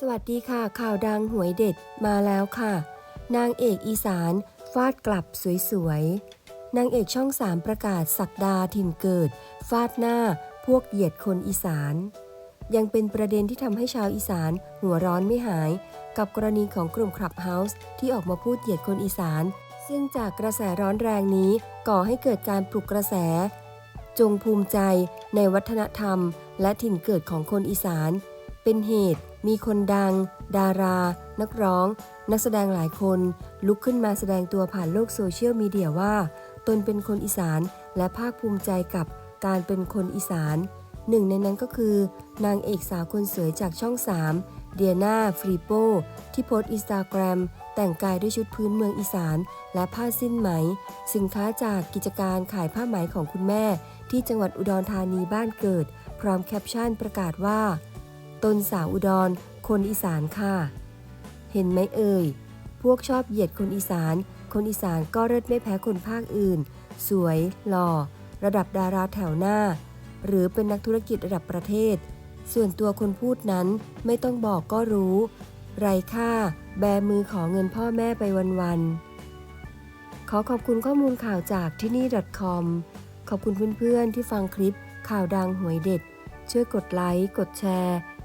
สวัสดีค่ะ ข่าวดังหวยเด็ดมาแล้วค่ะ นางเอกอีสานฟาดกลับสวยๆนางเอกช่องสามประกาศสักดาถิ่นเกิด ฟาดหน้าพวกเหยียดคนอีสาน ยังเป็นประเด็นที่ทำให้ชาวอีสานหัวร้อนไม่หาย กับกรณีของกลุ่มคลับเฮาส์ที่ออกมาพูดเหยียดคนอีสาน ซึ่งจากกระแสร้อนแรงนี้ก่อให้เกิดการปลุกกระแส จงภูมิใจในวัฒนธรรม และถิ่นเกิดของคนอีสาน เป็นเหตุ มีคนดัง ดารา นักร้อง นักแสดงหลายคน ลุกขึ้นมาแสดงตัวผ่านโลกโซเชียลมีเดียว่า ตนเป็นคนอีสานและภาคภูมิใจกับการเป็นคนอีสานหนึ่งในนั้นก็คือ นางเอกสาวคนสวยจากช่อง 3 เดียนาฟรีโปที่โพสต์อินสตาแกรมแต่งกายด้วยชุดพื้นเมืองอีสาน และผ้าสิ้นไหม สินค้าจากกิจการขายผ้าไหมของคุณแม่ ที่จังหวัดอุดรธานีบ้านเกิด พร้อมแคปชั่นประกาศว่า ตนสาวอุดร คนอีสานค่ะ เห็นไหมเอ่ย พวกชอบเหยียดคนอีสาน คนอีสานก็เลิศไม่แพ้คนภาคอื่น สวย หล่อ ระดับดาราแถวหน้า หรือเป็นนักธุรกิจระดับประเทศ ส่วนตัวคนพูดนั้นไม่ต้องบอกก็รู้ ไรค่า แบมือขอเงินพ่อแม่ไปวันๆ ขอขอบคุณข้อมูลข่าวจากที่นี่ .com ขอบคุณเพื่อนๆที่ฟังคลิปข่าวดังหวยเด็ด ช่วยกดไลค์ กดแชร์